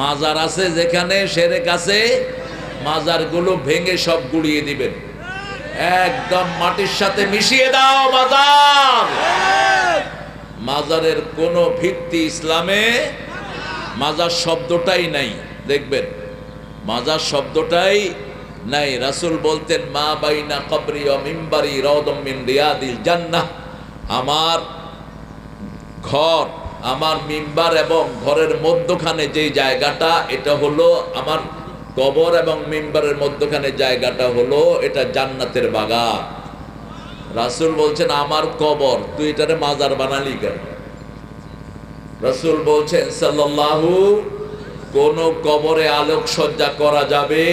মাজার আছে যেখানে সেরেক আছে, মাজারগুলো ভেঙে সব গুড়িয়ে দিবেন। একদম মাটির সাথে মিশিয়ে দাও মাজার। মাজারের কোনো ভিত্তি ইসলামে মাজার শব্দটাই নাই, দেখবেন। মাজার শব্দটাই নাই। রাসুল বলতেন, মা বাইনা কবরি ও মিম্বারি রওদম মিন রিয়াদিল জান্নাহ। আমার ঘর আমার মিম্বার এবং ঘরের মধ্যখানে যেই জায়গাটা, এটা হলো আমার কবর এবং মিম্বারের মধ্যখানে জায়গাটা হলো এটা জান্নাতের বাগান। রাসূল বলছেন, আমার কবর, তুই এটারে মাজার বানালি কেন? রাসূল বলছেন, সাল্লাল্লাহু, কোন কবরে আলোকসজ্জা করা যাবে,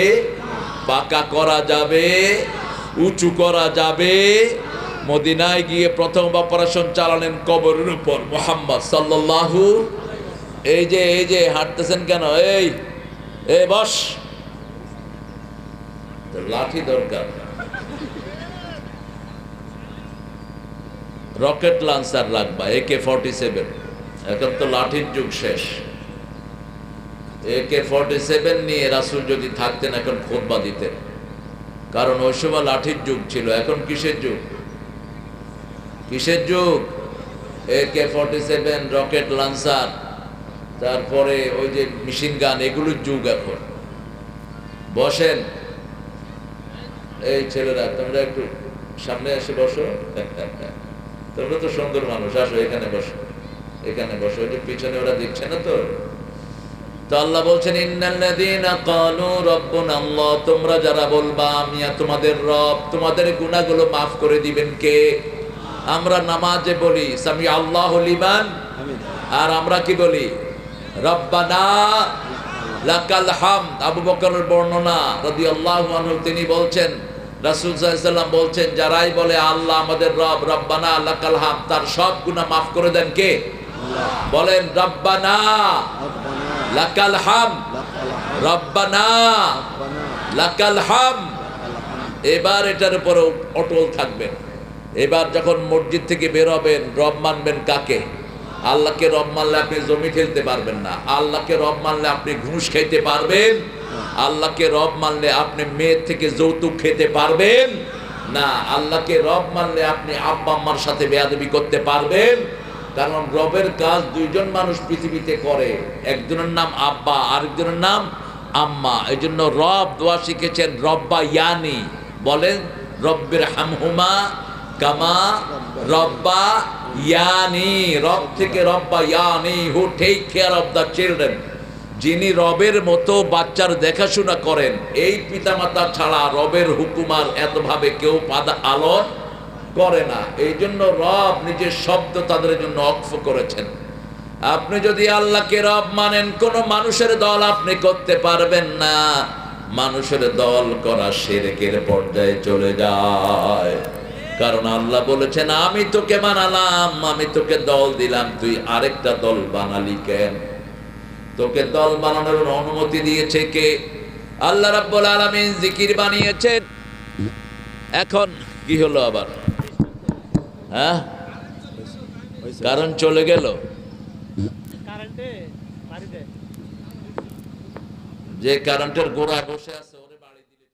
পাকা করা যাবে, উঁচু করা যাবে মদিনায় গিয়ে প্রথম অপারেশন চালালেন কবরের উপর। মোহাম্মদ সাল্লাল্লাহু, এই যে এই যে, হাঁটতেছেন কেন? এই, এ, বস। লাঠি দরকার। রকেট লঞ্চার রাখবা একে ফর্টি সেভেন এখন তো লাঠির যুগ শেষ। এ কে ফর্টি সেভেন নিয়ে রাসুল যদি থাকতেন, এখন খোদবা দিতেন। কারণ ওই সময় লাঠির যুগ ছিল, এখন কিসের যুগ? কিসের যুগ? AK forty seven rocket launcher তারপরে ওই যে মেশিন গান এগুলোর যুগ এখন। বসেন। এই ছেলেরা, তোমরা একটু সামনে এসে বসো। তোমরা তো সুন্দর মানুষ, আসো এখানে বসো। এখানে বসো, ওই পিছনে ওরা দিচ্ছে না তো? তো আল্লাহ বলছেন তোমরা যারা বলবা, আমি তোমাদের রব, তোমাদের গুনাহগুলো maaf করে দিবেন কে? আমরা নামাজে বলি সামি আল্লাহ লিমান আর আমরা কি বলি? রব্বানা লাকাল হাম আবু বকরের বর্ণনা রাদিয়াল্লাহু আনহু তিনি বলছেন রাসূল সাল্লাম বলছেন যারাই বলে আল্লাহ আমাদের রব রব্বানা লাকাল হাম তার সব গুনাহ maaf করে দেন কে? বলেন রব্বানা লাকাল হাম রব্বানা লাকাল হাম এবার এটার উপর অটল থাকবেন এবার যখন মসজিদ থেকে বেরোবেন রব মানবেন কাকে? আল্লাহকে রব মানলে আপনি জমি খেলতে পারবেন না। আল্লাহকে রব মানলে আপনি ঘুষ খেতে পারবেন। আল্লাহকে রব মানলে আপনি মেয়ের থেকে যৌতুক খেতে পারবেন। না, আল্লাহকে রব মানলে আপনি আব্বা আম্মার সাথে বেয়াদবি করতে পারবেন। কারণ রবের কাজ দুইজন মানুষ পৃথিবীতে করে। একজনের নাম আব্বা, আরেকজনের নাম আম্মা। এই জন্য রব দোয়া শিখেছেন, রব্বা ইয়ানি। বলেন রব্বের হামহুমা কামা রব্বা ইয়ানি, রব থেকে রব্বা ইয়ানি, who take care of the children যিনি রবের মতো বাচ্চার দেখাশোনা করেন, এই পিতামাতা ছাড়া রবের হুকুমার এতভাবে কেউ পাদা আলোর করে না। এই জন্য রব নিজের শব্দ তাদের জন্য অক্ষ করেছেন। আপনি যদি আল্লাহকে রব মানেন, কোন মানুষের দল আপনি করতে পারবেন না। মানুষের দল করা সেরেকের পর্যায়ে চলে যায়। কারণ আল্লাহ বলেছেন আমি তোকে মানালাম আমি তোকে দল দিলাম তুই আরেকটা দল বানালি কেন? তোকে দল বানানোর অনুমতি দিয়েছে কে? আল্লাহ রাব্বুল আলামিন জিকির বানিয়েছেন। এখন কি হলো আবার? হ্যাঁ? কারণ চলে গেল। কারেন্টে যে কারেন্টের গোড়া বসে আছে ওরে বাড়ি দিলে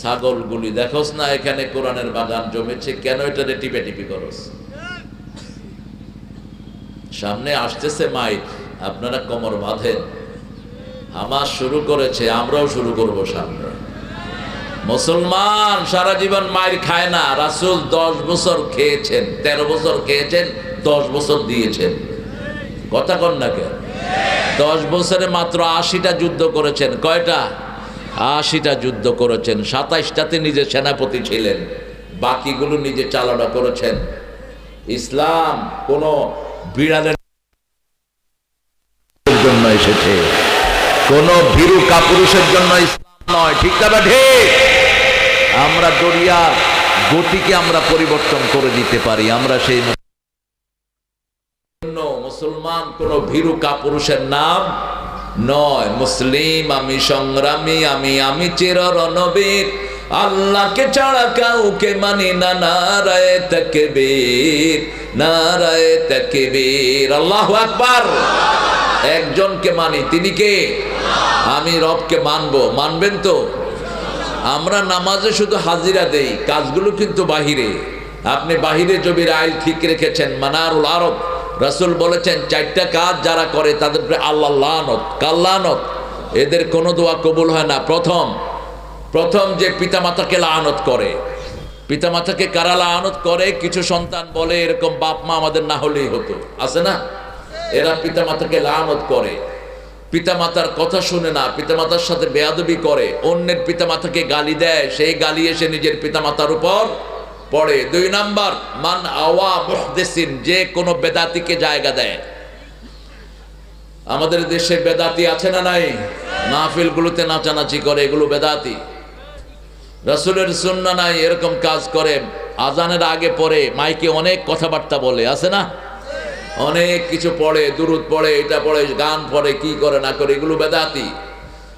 ছাগলগুলি, দেখোস না এখানে কোরআনের বাগান জমেছে, কেন এটারে টিপে টিপি করস? সামনে আসতেছে মাইক আপনারা কোমর বাঁধেন। আমার শুরু করেছে, আমরাও শুরু করব সামনে। মুসলমান সারা জীবন মায়ের খায় না, রাসুল দশ বছর খেয়েছেন, তেরো বছর খেয়েছেন, দশ বছর দিয়েছেন। কথা কন না কেন? দশ বছরে মাত্র আশিটা যুদ্ধ করেছেন, কয়টা? আশিটা যুদ্ধ করেছেন, সাতাইশটাতে নিজে সেনাপতি ছিলেন, বাকিগুলো নিজে চালনা করেছেন। ইসলাম কোন বিড়ালের জন্য এসেছে, কোন ভীরু কাপুরুষের জন্য ইসলাম নয়, ঠিক না আমরা দরিয়ার গতিকে আমরা পরিবর্তন করে দিতে পারি, আমরা সেই মুসলমান কোন ভীরু কাপুরুষের নাম নয়, মুসলিম আমি সংগ্রামী, আমি আমি চির রণবীর আল্লাহকে ছাড়া কাউকে মানি না, নারায় তকবীর নারায় তকবীর। আল্লাহু আকবার। একজনকে মানি, তিনি কে? আমি রবকে মানবো। মানবেন তো? আমরা নামাজে শুধু হাজিরা দেই, কাজগুলো কিন্তু বাহিরে। আপনি বাহিরে জমির আইল ঠিক রেখেছেন, মানারুল আরব। রাসূল বলেছেন, চারটা কাজ যারা করে তাদের উপরে আল্লাহ লানত। কাল্লানত এদের কোনো দোয়া কবুল হয় না। প্রথম প্রথম যে পিতামাতাকে লানত করে। পিতামাতাকে কারা লানত করে? কিছু সন্তান বলে এরকম বাপ মা আমাদের না হলেই হতো। আছে না? এরা পিতামাতাকে লানত করে। পিতামাতার কথা শুনে না, পিতামাতার সাথে বেয়াদবি করে। অন্যের পিতামাতাকে গালি দেয়, সেই গালি এসে নিজের পিতামাতার উপর পড়ে। দুই নাম্বার, মান আওয়া মুহদেসিন যে কোনো বেদাতিকে জায়গা দেয়। আমাদের দেশে বেদাতি আছে না নাই? মাহফিলগুলোতে নাচানাচি করে, এগুলো বেদাতি। রাসূলের সুন্না নাই, এরকম কাজ করে। আজানের আগে পরে মাইকে অনেক কথাবার্তা বলে, আছে না? অনেক কিছু পড়ে, দুরুদ পড়ে, এটা পড়ে, গান পড়ে, কি করে না করে, এগুলো বেদাতি।